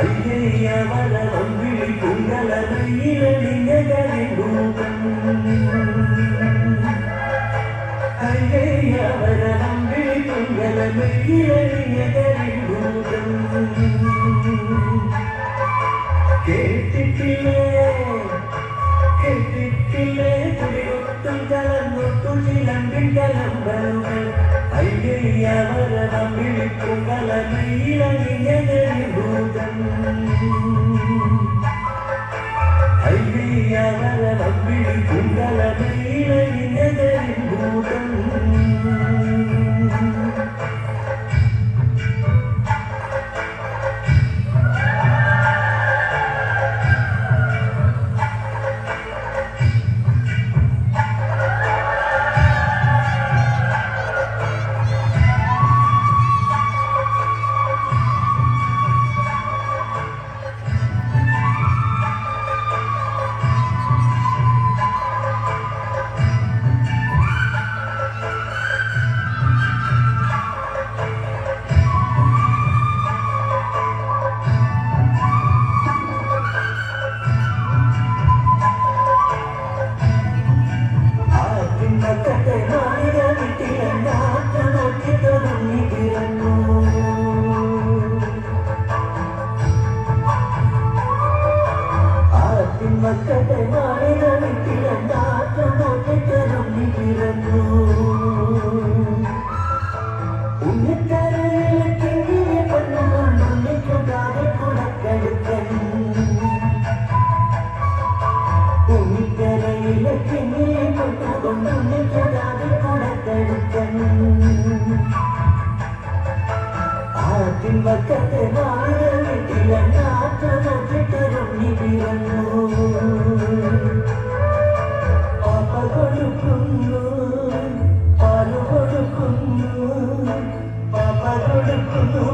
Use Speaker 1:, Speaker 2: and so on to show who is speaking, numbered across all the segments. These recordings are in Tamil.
Speaker 1: ஐயவர வம்பிழி பொங்கலமையில லிங்ககளை பூதம் ஐயவர வம்பிழி பொங்கலமையில லிங்ககளை ஐயா வர நம்பி குண்டல நீலனி തിമ്പക്കത്തെ വാഴവിട്ടില്ല കാത്തു നോക്കിട്ടൊരു നിരന്നു പാപ്പ കൊടുക്കുന്നു പാൽ കൊടുക്കുന്നു പാപ്പ കൊടുക്കുന്നു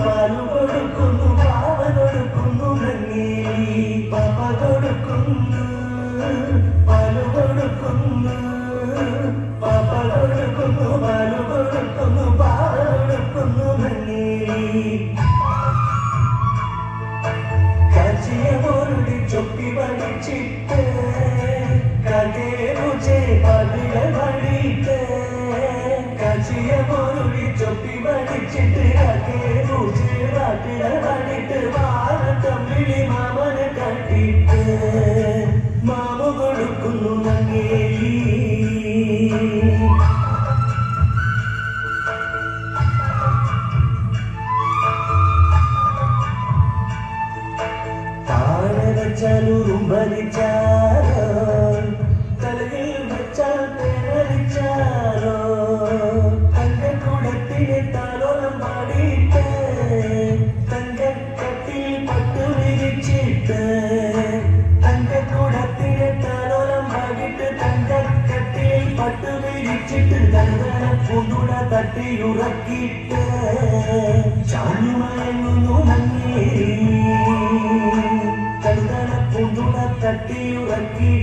Speaker 1: തട്ടിയുറക്കിട്ട് ചാഞ്ഞുമയങ്ങുന്നു മഞ്ഞേ കഴുതണ പുതുണ തട്ടിയുറക്കിട്ട്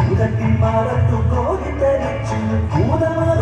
Speaker 1: అందటి మారత్తు కోరి తెరిచి పూలమాల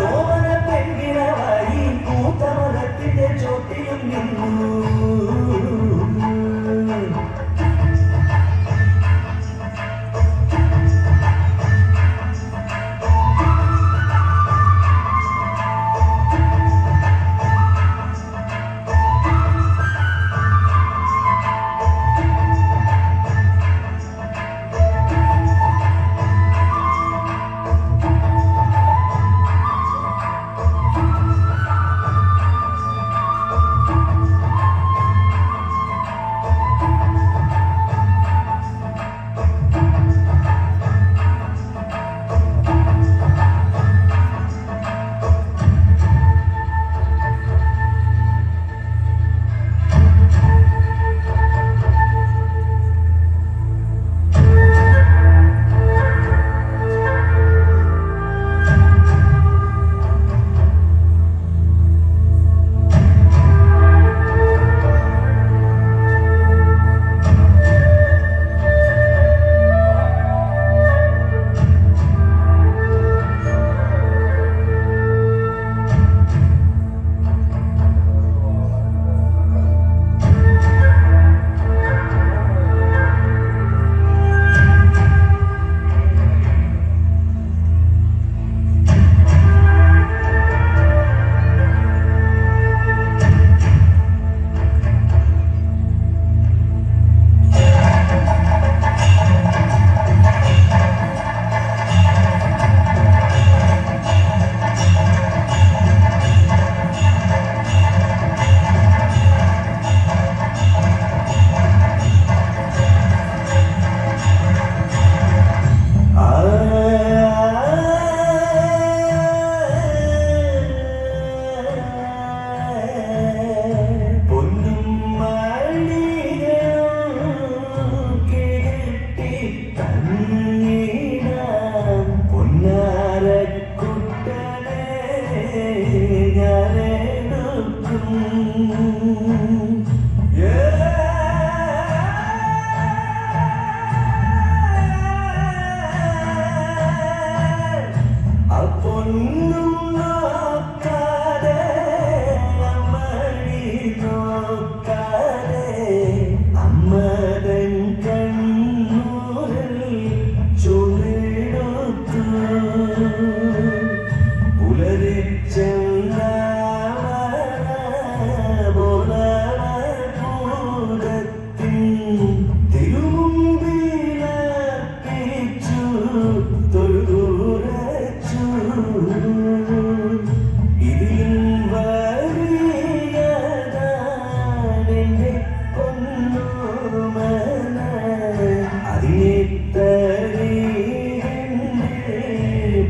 Speaker 1: അതിത്തരി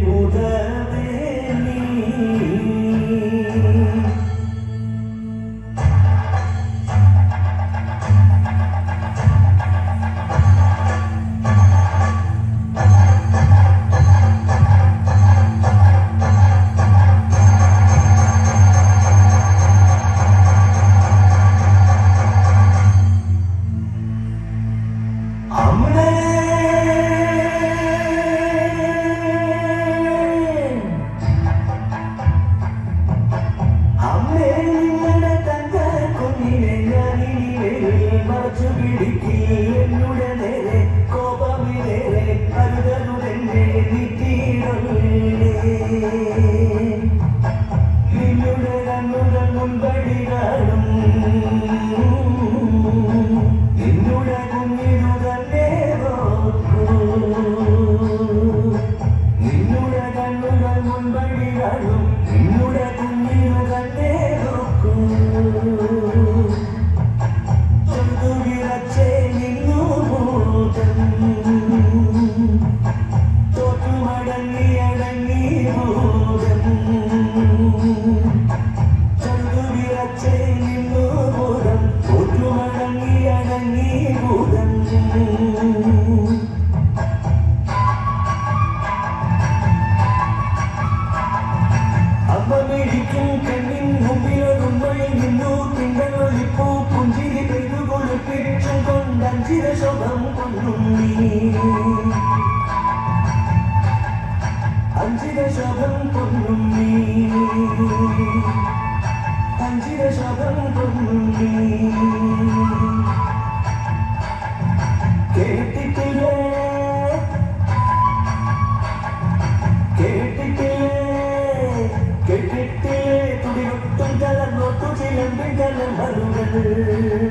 Speaker 1: പുതൽ வஞ்சிர சுகம் கொள்ளும் அஞ்சிர சுகம் கொள்ளும் அஞ்சிர சுகம் கொள்ளும் கேட்டுக்கிலே கேட்டுக்கிலே கேட்டுக்கிலே துடிவட்டும் கலர் நோட்டு சிலம்பின் கலர் மருங்கள்